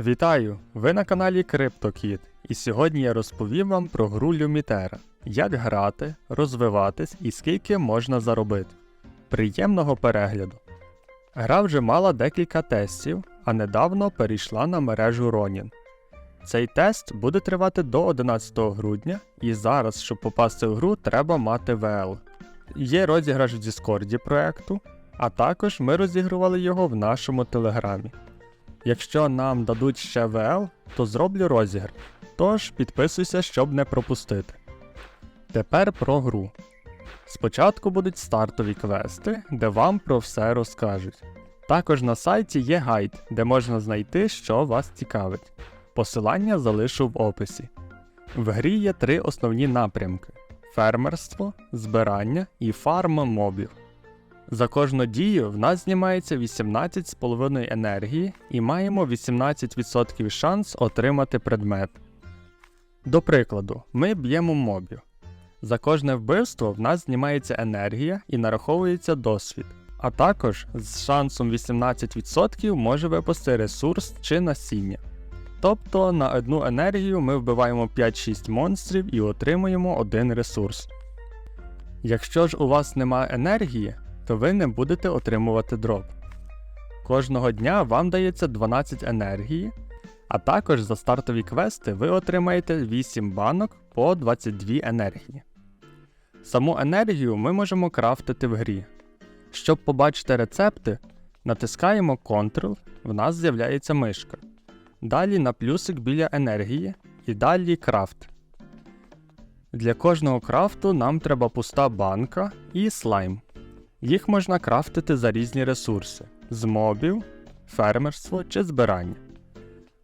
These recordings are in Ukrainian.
Вітаю! Ви на каналі CryptoKid, і сьогодні я розповім вам про гру Люмітера, як грати, розвиватись і скільки можна заробити. Приємного перегляду! Гра вже мала декілька тестів, а недавно перейшла на мережу Ronin. Цей тест буде тривати до 11 грудня, і зараз, щоб попасти в гру, треба мати VL. Є розіграш в Діскорді проекту, а також ми розігрували його в нашому телеграмі. Якщо нам дадуть ще ВЛ, то зроблю розігр. Тож підписуйся, щоб не пропустити. Тепер про гру. Спочатку будуть стартові квести, де вам про все розкажуть. Також на сайті є гайд, де можна знайти, що вас цікавить. Посилання залишу в описі. В грі є три основні напрямки: фермерство, збирання і фарм мобів. За кожну дію в нас знімається 18,5 енергії і маємо 18% шанс отримати предмет. До прикладу, ми б'ємо мобів. За кожне вбивство в нас знімається енергія і нараховується досвід. А також з шансом 18% може випасти ресурс чи насіння. Тобто на одну енергію ми вбиваємо 5-6 монстрів і отримуємо один ресурс. Якщо ж у вас немає енергії, то ви не будете отримувати дроп. Кожного дня вам дається 12 енергії, а також за стартові квести ви отримаєте 8 банок по 22 енергії. Саму енергію ми можемо крафтити в грі. Щоб побачити рецепти, натискаємо Ctrl, в нас з'являється мишка. Далі на плюсик біля енергії і далі крафт. Для кожного крафту нам треба пуста банка і слайм. Їх можна крафтити за різні ресурси з мобів, фермерство чи збирання.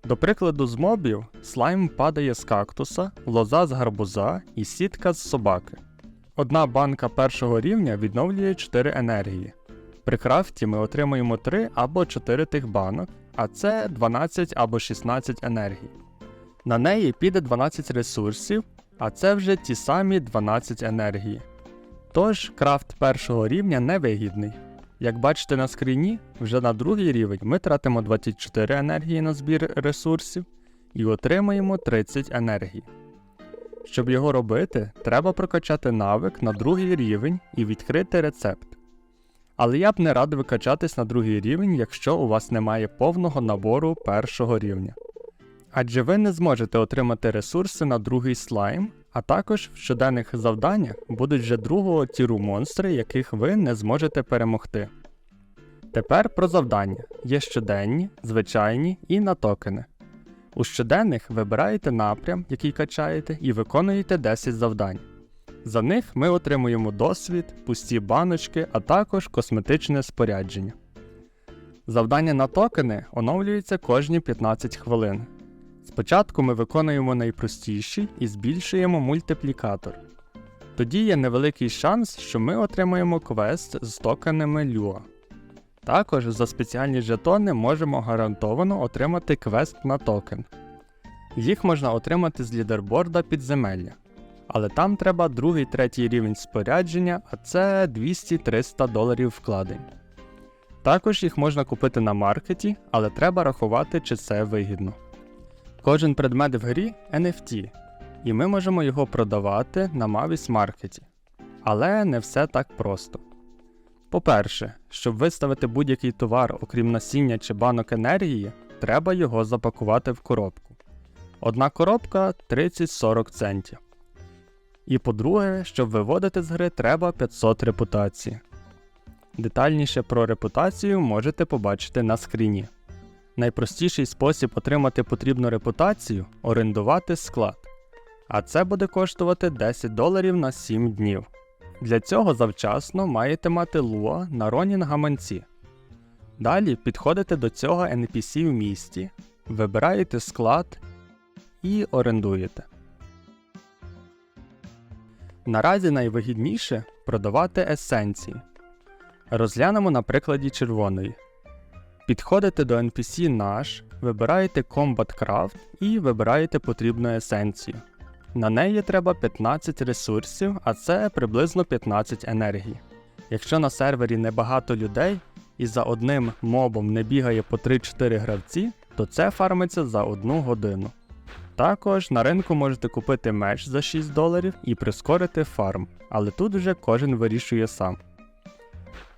До прикладу, з мобів слайм падає з кактуса, лоза з гарбуза і сітка з собаки. Одна банка першого рівня відновлює 4 енергії. При крафті ми отримуємо 3 або 4 тих банок, а це 12 або 16 енергій. На неї піде 12 ресурсів, а це вже ті самі 12 енергії. Тож крафт першого рівня невигідний. Як бачите на скріні, вже на другий рівень ми тратимо 24 енергії на збір ресурсів і отримаємо 30 енергії. Щоб його робити, треба прокачати навик на другий рівень і відкрити рецепт. Але я б не радив качатись на другий рівень, якщо у вас немає повного набору першого рівня. Адже ви не зможете отримати ресурси на другий слайм, а також в щоденних завданнях будуть вже другого тіру монстри, яких ви не зможете перемогти. Тепер про завдання: є щоденні, звичайні і на токени. У щоденних вибираєте напрям, який качаєте, і виконуєте 10 завдань. За них ми отримуємо досвід, пусті баночки, а також косметичне спорядження. Завдання на токени оновлюються кожні 15 хвилин. Спочатку ми виконуємо найпростіший і збільшуємо мультиплікатор. Тоді є невеликий шанс, що ми отримаємо квест з токенами Lua. Також за спеціальні жетони можемо гарантовано отримати квест на токен. Їх можна отримати з лідерборда підземелля. Але там треба другий третій рівень спорядження, а це 200-300 доларів вкладень. Також їх можна купити на маркеті, але треба рахувати, чи це вигідно. Кожен предмет в грі NFT, і ми можемо його продавати на Mavis маркеті. Але не все так просто. По-перше, щоб виставити будь-який товар, окрім насіння чи банок енергії, треба його запакувати в коробку. Одна коробка 30-40 центів. І по-друге, щоб виводити з гри, треба 500 репутації. Детальніше про репутацію можете побачити на скріні. Найпростіший спосіб отримати потрібну репутацію орендувати склад. А це буде коштувати 10 доларів на 7 днів. Для цього завчасно маєте мати луа на Ронін гаманці. Далі підходите до цього NPC в місті, вибираєте склад і орендуєте. Наразі найвигідніше продавати есенції. Розглянемо на прикладі червоної. Підходите до NPC наш, вибираєте Combat Craft і вибираєте потрібну есенцію. На неї треба 15 ресурсів, а це приблизно 15 енергії. Якщо на сервері небагато людей і за одним мобом не бігає по 3-4 гравці, то це фармиться за 1 годину. Також на ринку можете купити меч за 6 доларів і прискорити фарм, але тут вже кожен вирішує сам.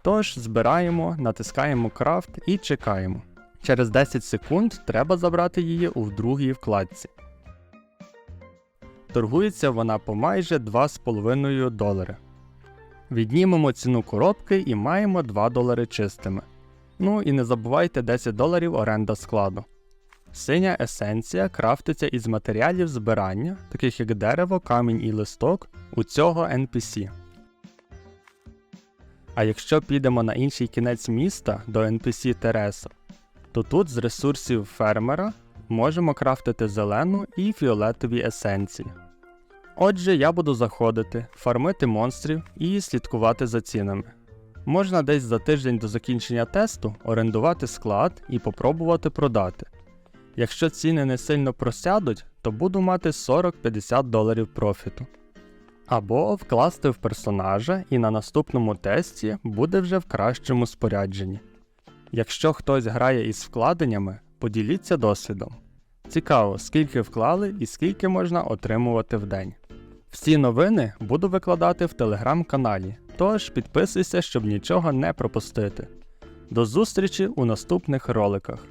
Тож збираємо, натискаємо крафт і чекаємо. Через 10 секунд треба забрати її у другій вкладці. Торгується вона по майже 2,5 долари. Віднімемо ціну коробки і маємо 2 долари чистими. Ну і не забувайте 10 доларів оренда складу. Синя есенція крафтиться із матеріалів збирання, таких як дерево, камінь і листок, у цього NPC. А якщо підемо на інший кінець міста до NPC Тереса, то тут з ресурсів фермера можемо крафтити зелену і фіолетові есенції. Отже, я буду заходити, фармити монстрів і слідкувати за цінами. Можна десь за тиждень до закінчення тесту орендувати склад і попробувати продати. Якщо ціни не сильно просядуть, то буду мати 40-50 доларів профіту. Або вкласти в персонажа і на наступному тесті буде вже в кращому спорядженні. Якщо хтось грає із вкладеннями, поділіться досвідом. Цікаво, скільки вклали і скільки можна отримувати в день. Всі новини буду викладати в телеграм-каналі, тож підписуйся, щоб нічого не пропустити. До зустрічі у наступних роликах.